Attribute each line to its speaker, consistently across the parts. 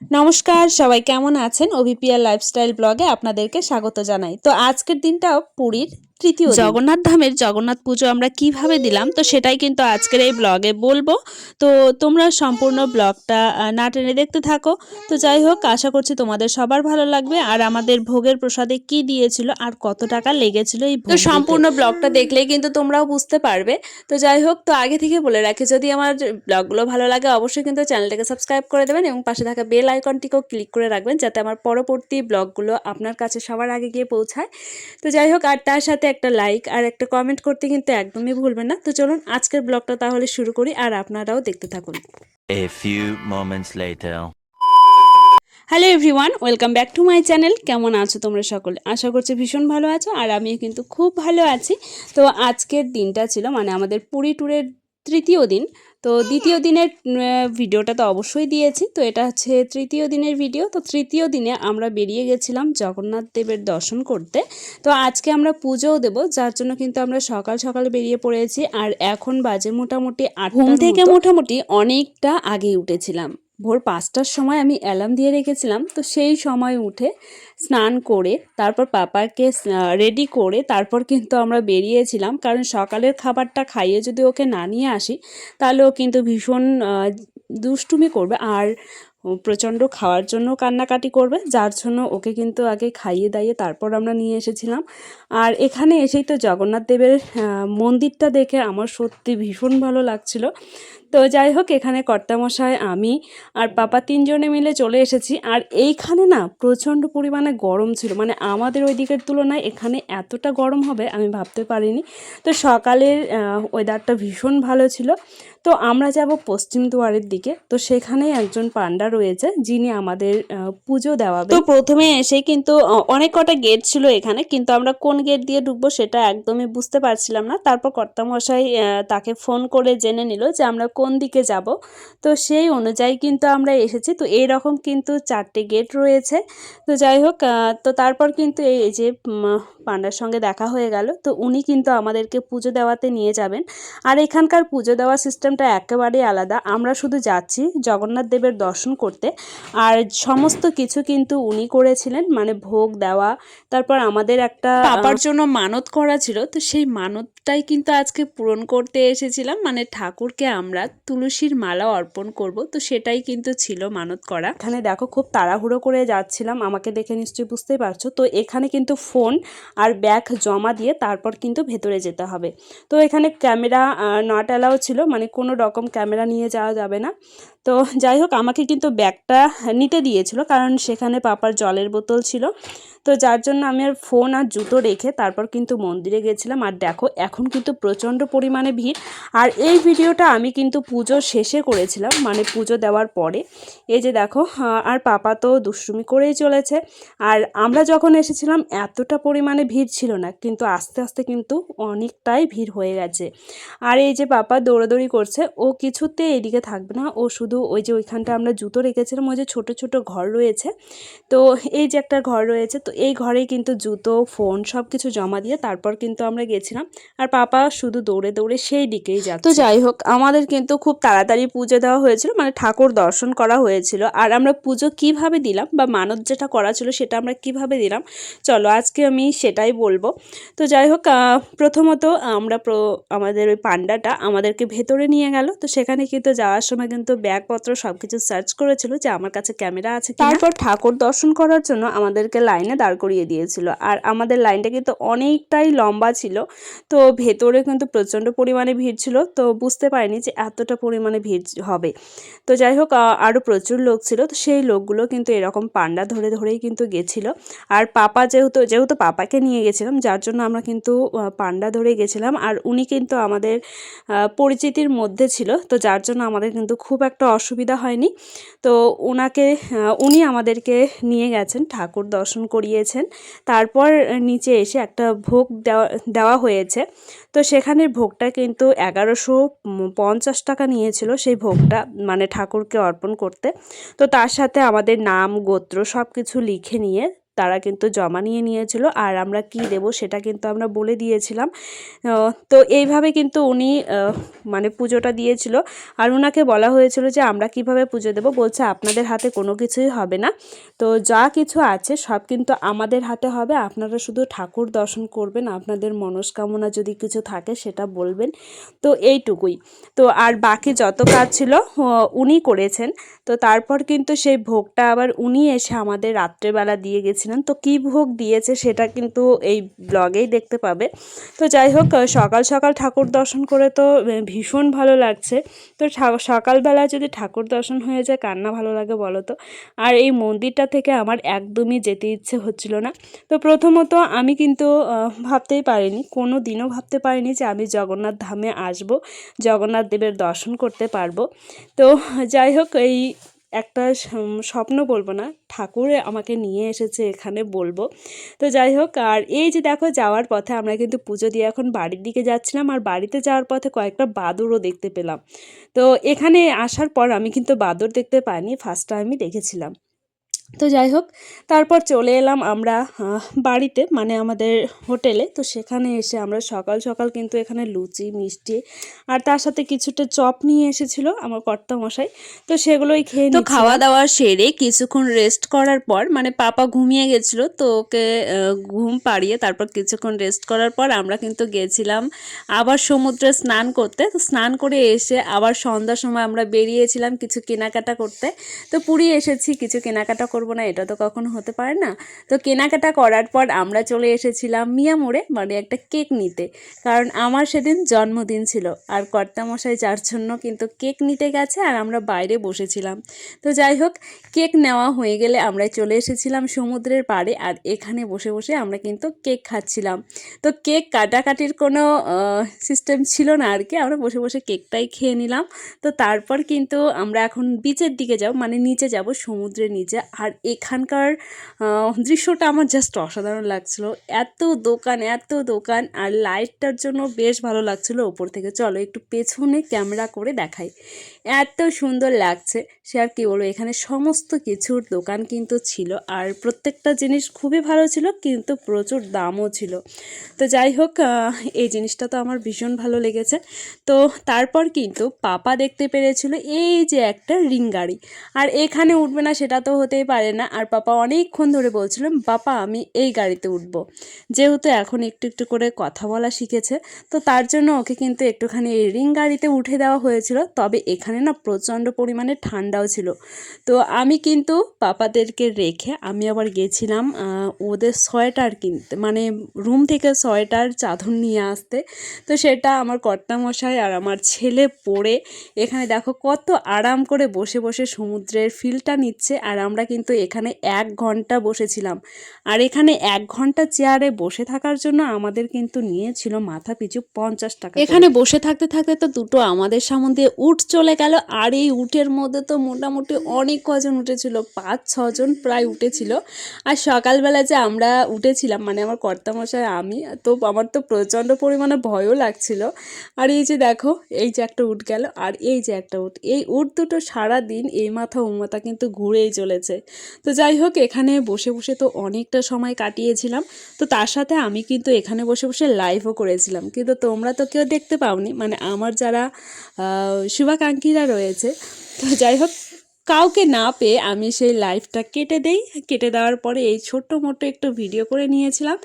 Speaker 1: নমস্কার সবাই কেমন আছেন? ওবিপিআর লাইফস্টাইল ব্লগে আপনাদেরকে স্বাগত জানাই। তো আজকের দিনটাও পুরীর তৃতীয় জগন্নাথ ধামের জগন্নাথ পুজো আমরা কীভাবে দিলাম তো সেটাই কিন্তু আজকের এই ব্লগে বলব। তো তোমরা সম্পূর্ণ ব্লগটা না টেনে দেখতে থাকো। তো যাই হোক আশা করছি তোমাদের সবার ভালো লাগবে। আর আমাদের ভোগের প্রসাদে কি দিয়েছিল আর কত টাকা লেগেছিল এই তো সম্পূর্ণ ব্লগটা দেখলেই কিন্তু তোমরাও বুঝতে পারবে। তো যাই হোক তো আগে থেকে বলে রাখি যদি আমার ব্লগগুলো ভালো লাগে অবশ্যই কিন্তু চ্যানেলটাকে সাবস্ক্রাইব করে দেবেন এবং পাশে থাকা বেল আইকনটিকেও ক্লিক করে রাখবেন যাতে আমার পরবর্তী ব্লগগুলো আপনার কাছে সবার আগে গিয়ে পৌঁছায়। তো যাই হোক আর তার সাথে একটা লাইক আর একটা কমেন্ট করতে কিন্তু একদমই ভুলবেন না। তো চলুন আজকের ব্লগটা তাহলে শুরু করি আর আপনারাও দেখতে থাকুন।
Speaker 2: A few moments later.
Speaker 1: Hello everyone welcome back to my channel কেমন আছো তোমরা সকলে? আশা করছি ভীষণ ভালো আছো আর আমিও কিন্তু খুব ভালো আছি। তো আজকের দিনটা ছিল মানে আমাদের পুরী ট্যুরের তৃতীয় দিন। তো দ্বিতীয় দিনের ভিডিওটা তো অবশ্যই দিয়েছি। তো এটা হচ্ছে তৃতীয় দিনের ভিডিও। তো তৃতীয় দিনে আমরা বেরিয়ে গেছিলাম জগন্নাথ দেবের দর্শন করতে। তো আজকে আমরা পুজোও দেব যার জন্য কিন্তু আমরা সকাল সকাল বেরিয়ে পড়েছি। আর এখন বাজে মোটামুটি আট ঘুম থেকে মোটামুটি অনেকটা আগে উঠেছিলাম। ভোর পাঁচটার সময় আমি অ্যালার্ম দিয়ে রেখেছিলাম, তো সেই সময় উঠে স্নান করে, তারপর পাপাকে রেডি করে তারপর কিন্তু আমরা বেরিয়েছিলাম। কারণ সকালের খাবারটা খাইয়ে যদি ওকে না নিয়ে আসি, তাহলে ও কিন্তু ভীষণ দুষ্টুমি করবে আর প্রচণ্ড খাওয়ার জন্য কান্নাকাটি করবে। যার জন্য ওকে কিন্তু আগে খাইয়ে দাইয়ে তারপর আমরা নিয়ে এসেছিলাম। আর এখানে এসেই তো জগন্নাথ দেবের মন্দিরটা দেখে আমার সত্যি ভীষণ ভালো লাগছিল। তো যাই হোক, এখানে কর্তামশাই, আমি আর পাপা তিনজনে মিলে চলে এসেছি। আর এইখানে না প্রচণ্ড পরিমাণে গরম ছিল। মানে আমাদের ওই দিকের তুলনায় এখানে এতটা গরম হবে আমি ভাবতে পারিনি। তো সকালের ওয়েদারটা ভীষণ ভালো ছিল। তো আমরা যাব পশ্চিম দুয়ারের দিকে। তো সেখানে একজন পান্ডা রয়েছে, যিনি আমাদের পুজো দেওয়াবে। তো প্রথমে এসে কিন্তু অনেক কটা গেট ছিল এখানে। কিন্তু আমরা কোন গেট দিয়ে ঢুকবো সেটা একদমই বুঝতে পারছিলাম না। তারপর কর্তামশাই তাকে ফোন করে জেনে নিল যে আমরা কোন দিকে যাব? তো সেই অনুযায়ী কিন্তু আমরা এসেছি। তো এই রকম কিন্তু চারটে গেট রয়েছে। তো যাই হোক তো তারপর কিন্তু এই যে পান্ডার সঙ্গে দেখা হয়ে গেল তো উনি কিন্তু আমাদেরকে পুজো দেওয়াতে নিয়ে যাবেন। আর এখানকার পুজো দেওয়া সিস্টেমটা একেবারেই আলাদা। আমরা শুধু যাচ্ছি জগন্নাথ দেবের দর্শন করতে। আর সমস্ত কিছু কিন্তু উনি করেছিলেন মানে ভোগ দেওয়া তারপর আমাদের একটা পাপার জন্য মানত করা ছিল তো সেই মানতটাই কিন্তু আজকে পূরণ করতে এসেছিলাম। মানে ঠাকুরকে আমরা তুলসীর মালা অর্পণ করব তো সেটাই কিন্তু ছিল মানত করা। এখানে দেখো খুব তাড়াহুড়ো করে যাচ্ছিলাম আমাকে দেখে নিশ্চয়ই বুঝতেই পারছ। তো এখানে কিন্তু ফোন আর ব্যাগ জমা দিয়ে তারপর কিন্তু ভেতরে যেতে হবে। তো এখানে ক্যামেরা নট অ্যালাও ছিল মানে কোনো রকম ক্যামেরা নিয়ে যাওয়া যাবে না। তো যাই হোক, আমাকে কিন্তু ব্যাগটা নিতে দিয়েছিল, কারণ সেখানে পাপার জলের বোতল ছিল। তো যার জন্য আমি আর ফোন আর জুতো রেখে তারপর কিন্তু মন্দিরে গেছিলাম। আর দেখো, এখন কিন্তু প্রচণ্ড পরিমাণে ভিড়। আর এই ভিডিওটা আমি কিন্তু পুজো শেষে করেছিলাম মানে পুজো দেওয়ার পরে। এই যে দেখো আর পাপা তো দুষ্টুমি করেই চলেছে। আর আমরা যখন এসেছিলাম, এতটা পরিমাণে ভিড় ছিল না, কিন্তু আস্তে আস্তে কিন্তু অনেকটাই ভিড় হয়ে গেছে। আর এই যে পাপা দৌড়াদৌড়ি করছে, ও কিছুতে এদিকে থাকবে না, ও শুধু ওই যে ওইখানটা আমরা জুতো রেখেছিলাম, ওই যে ছোট ছোট ঘর রয়েছে। তো এই যে একটা ঘর রয়েছে, তো এই ঘরেই কিন্তু জুতো, ফোন সব কিছু জমা দিয়ে তারপর কিন্তু আমরা গেছিলাম। আর পাপা শুধু দৌড়ে দৌড়ে সেই দিকেই যাচ্ছে। তো যাই হোক, আমাদের কিন্তু খুব তাড়াতাড়ি পুজো দেওয়া হয়েছিল মানে ঠাকুর দর্শন করা হয়েছিল। আর আমরা পুজো কীভাবে দিলাম বা মানত যেটা করা ছিল সেটা আমরা কীভাবে দিলাম, চলো আজকে আমি সেটাই বলব। তো যাই হোক প্রথমত আমরা আমাদের ওই পান্ডাটা আমাদেরকে ভেতরে নিয়ে গেল। তো সেখানে কিন্তু যাওয়ার সময় কিন্তু ব্যাগপত্র সব কিছু সার্চ করেছিল যে আমার কাছে ক্যামেরা আছে। তারপর ঠাকুর দর্শন করার জন্য আমাদেরকে লাইনে দাঁড় করিয়ে দিয়েছিল। আর আমাদের লাইনটা কিন্তু অনেকটাই লম্বা ছিল। তো ভেতরে কিন্তু প্রচণ্ড পরিমাণে ভিড় ছিল। তো বুঝতে পারিনি যে এতটা পরিমাণে ভিড় হবে। তো যাই হোক আরও প্রচুর লোক ছিল। তো সেই লোকগুলো কিন্তু এরকম পান্ডা ধরে ধরেই কিন্তু গেছিল। আর পাপা যেহেতু যেহেতু পাপাকে নিয়ে গেছিলাম, যার জন্য আমরা কিন্তু পান্ডা ধরে গেছিলাম। আর উনি কিন্তু আমাদের পরিচিতির মধ্যে ছিল। তো যার জন্য আমাদের কিন্তু খুব একটা অসুবিধা হয়নি। তো ওনাকে উনি আমাদেরকে নিয়ে গেছেন, ঠাকুর দর্শন করিয়েছেন। তারপর নিচে এসে একটা ভোগ দেওয়া দেওয়া হয়েছে। তো সেখানে ভোগটা কিন্তু এগারোশো পঞ্চাশ টাকা নিয়েছিল সেই ভোগটা মানে ঠাকুরকে অর্পণ করতে। তো তার সাথে আমাদের নাম, গোত্র সব কিছু লিখে নিয়ে তারা কিন্তু জমা নিয়ে নিয়েছিল আর আমরা কি দেব সেটা কিন্তু আমরা বলে দিয়েছিলাম। তো এইভাবে কিন্তু উনি মানে পুজোটা দিয়েছিল। আর ওনাকে বলা হয়েছিল যে আমরা কীভাবে পুজো দেব, বলছে আপনাদের হাতে কোনো কিছুই হবে না। তো যা কিছু আছে সব কিন্তু আমাদের হাতে হবে। আপনারা শুধু ঠাকুর দর্শন করবেন, আপনাদের মনস্কামনা যদি কিছু থাকে সেটা বলবেন। তো এইটুকুই। তো আর বাকি যত কাজ ছিল উনি করেছেন। তো তারপর কিন্তু সেই ভোগটা আবার উনি এসে আমাদের রাত্রেবেলা দিয়ে গেছিলেন তো কী ভোগ দিয়েছে সেটা কিন্তু এই ব্লগেই দেখতে পাবে। তো যাই হোক সকাল সকাল ঠাকুর দর্শন করে তো ভীষণ ভালো লাগছে। তো সকালবেলা যদি ঠাকুর দর্শন হয়ে যায় কান্না ভালো লাগে বলো তো? আর এই মন্দিরটা থেকে আমার একদমই যেতে ইচ্ছে হচ্ছিল না। তো প্রথমত আমি কিন্তু ভাবতেই পারিনি কোনো দিনও ভাবতে পারিনি যে আমি জগন্নাথ ধামে আসব, জগন্নাথ দেবের দর্শন করতে পারব। তো যাই হোক, এই একটা স্বপ্ন বলব না, ঠাকুরে আমাকে নিয়ে এসেছে এখানে বলব। তো যাই হোক, আর এই যে দেখো যাওয়ার পথে আমরা কিন্তু পুজো দিয়ে এখন বাড়ির দিকে যাচ্ছিলাম, আর বাড়িতে যাওয়ার পথে কয়েকটা বাদুরও দেখতে পেলাম। তো এখানে আসার পর আমি কিন্তু বাদুর দেখতে পাইনি ফার্স্ট টাইমই দেখেছিলাম। তো যাই হোক তারপর চলে এলাম আমরা বাড়িতে মানে আমাদের হোটেলে। তো সেখানে এসে আমরা সকাল সকাল কিন্তু এখানে লুচি মিষ্টি আর তার সাথে কিছুটা চপ নিয়ে এসেছিল আমার কর্তা মশাই তো সেগুলোই খেয়ে তো খাওয়া দাওয়া সেরে কিছুক্ষণ রেস্ট করার পর মানে পাপা ঘুমিয়ে গেছিল তো ওকে ঘুম পাড়িয়ে তারপর কিছুক্ষণ রেস্ট করার পর আমরা কিন্তু গেছিলাম আবার সমুদ্রে স্নান করতে। তো স্নান করে এসে আবার সন্ধ্যার সময় আমরা বেরিয়েছিলাম কিছু কেনাকাটা করতে। তো পুরী এসেছি কিছু কেনাকাটা করব না, এটা তো কখনো হতে পারে না। তো কেনাকাটা করার পর আমরা চলে এসেছিলাম মিয়ামোড়ে মানে একটা কেক নিতে। কারণ আমার সেদিন জন্মদিন ছিল, আর কর্তামশাই যার জন্য কিন্তু কেক নিতে গেছে আর আমরা বাইরে বসেছিলাম। তো যাই হোক, কেক নেওয়া হয়ে গেলে আমরা চলে এসেছিলাম সমুদ্রের পাড়ে, আর এখানে বসে বসে আমরা কিন্তু কেক খাচ্ছিলাম। তো কেক কাটাকাটির কোনো সিস্টেম ছিল না আর কি, আমরা বসে বসে কেকটাই খেয়ে নিলাম। তো তারপর কিন্তু আমরা এখন বিচের দিকে যাব মানে নিচে যাব, সমুদ্রের নিচে। আর এখানকার দৃশ্যটা আমার জাস্ট অসাধারণ লাগছিল। এত দোকান এত দোকান আর লাইটটার জন্য বেশ ভালো লাগছিল। ওপর থেকে চলো একটু পেছনে ক্যামেরা করে দেখাই। এত সুন্দর লাগছে। সে আর কি বলব, এখানে সমস্ত কিছুর দোকান কিন্তু ছিল আর প্রত্যেকটা জিনিস খুবই ভালো ছিল কিন্তু প্রচুর দামও ছিল। তো যাই হোক এই জিনিসটা তো আমার ভীষণ ভালো লেগেছে। তো তারপর কিন্তু পাপা দেখতে পেরেছিল এই যে একটা রিং গাড়ি। আর এখানে উঠবে না সেটা তো হতেই পারে না। আর পাপা অনেকক্ষণ ধরে বলছিলাম বাবা আমি এই গাড়িতে উঠব। যেহেতু এখন একটু একটু করে কথা বলা শিখেছে, তো তার জন্য ওকে কিন্তু একটুখানি এই রিং গাড়িতে উঠে দেওয়া হয়েছিল। তবে এখানে না প্রচণ্ড পরিমাণে ঠান্ডাও ছিল। তো আমি কিন্তু পাপাদেরকে রেখে আমি আবার গেছিলাম ওদের সোয়েটার কিনতে মানে রুম থেকে সোয়েটার, চাদর নিয়ে আসতে। তো সেটা আমার কর্তামশাই আর আমার ছেলে পরে এখানে দেখো কত আরাম করে বসে বসে সমুদ্রের ফিলটা নিচ্ছে আর আমরা কিন্তু এখানে এক ঘণ্টা বসেছিলাম। আর এখানে এক ঘণ্টা চেয়ারে বসে থাকার জন্য আমাদের কিন্তু নিয়েছিল মাথা পিছু পঞ্চাশ টাকা এখানে বসে থাকতে থাকতে তো দুটো আমাদের সামনে উট চলে গেল। আর এই উটের মধ্যে তো মোটামুটি অনেক কজন উঠেছিল পাঁচ ছজন প্রায় উঠেছিল। আর সকালবেলা যে আমরা উঠেছিলাম মানে আমার কর্তামশাই আমি তো আমার তো প্রচণ্ড পরিমাণে ভয়ও লাগছিল। আর এই যে দেখো এই যে একটা উঠ গেল আর এই যে একটা উট। এই উঠ দুটো সারা দিন এই মাথা ও মাথা কিন্তু ঘুরেই চলেছে। তো যাই হোক এখানে বসে বসে তো অনেকটা সময় কাটিয়েছিলাম। তো তার সাথে আমি কিন্তু এখানে বসে বসে লাইভও করেছিলাম। কিন্তু তোমরা তো কেউ দেখতে পাওনি। মানে আমার যারা আহ, শুভাকাঙ্ক্ষীরা রয়েছে। তো যাই হোক কাউকে না পেয়ে আমি সেই লাইফটা কেটে দেই। কেটে দেওয়ার পরে এই ছোট্ট মোটো একটু ভিডিও করে নিয়েছিলাম।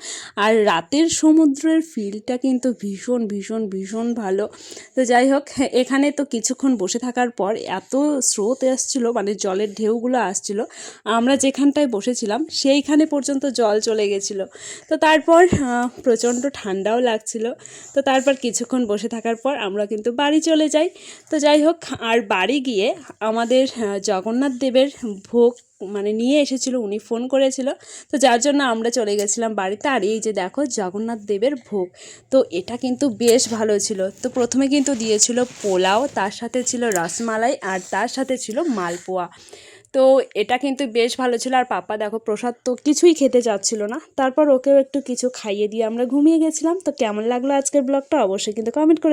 Speaker 1: আর রাতের সমুদ্রের ফিলটা কিন্তু ভীষণ ভীষণ ভীষণ ভালো। তো যাই হোক, এখানে তো কিছুক্ষণ বসে থাকার পর এত স্রোত আসছিল মানে জলের ঢেউগুলো আসছিল। আমরা যেখানটায় বসেছিলাম, সেইখানে পর্যন্ত জল চলে গেছিল। তো তারপর প্রচণ্ড ঠান্ডাও লাগছিল। তো তারপর কিছুক্ষণ বসে থাকার পর আমরা কিন্তু বাড়ি চলে যাই। তো যাই হোক, আর বাড়ি গিয়ে আমাদের জগন্নাথ দেবের ভোগ মানে নিয়ে এসেছিল, উনি ফোন করেছিল। তো যার জন্য আমরা চলে গেছিলাম বাড়িতে। আর এই যে দেখো জগন্নাথ দেবের ভোগ, তো এটা কিন্তু বেশ ভালো ছিল। তো প্রথমে কিন্তু দিয়েছিল পোলাও, তার সাথে ছিল রসমালাই আর তার সাথে ছিল মালপোয়া। তো এটা কিন্তু বেশ ভালো ছিল। আর পাপা দেখো প্রসাদ তো কিছুই খেতে চাচ্ছিল না। তারপর ওকেও একটু কিছু খাইয়ে দিয়ে আমরা ঘুমিয়ে গেছিলাম। তো কেমন লাগল আজকের ব্লগটা অবশ্যই কিন্তু কমেন্ট করে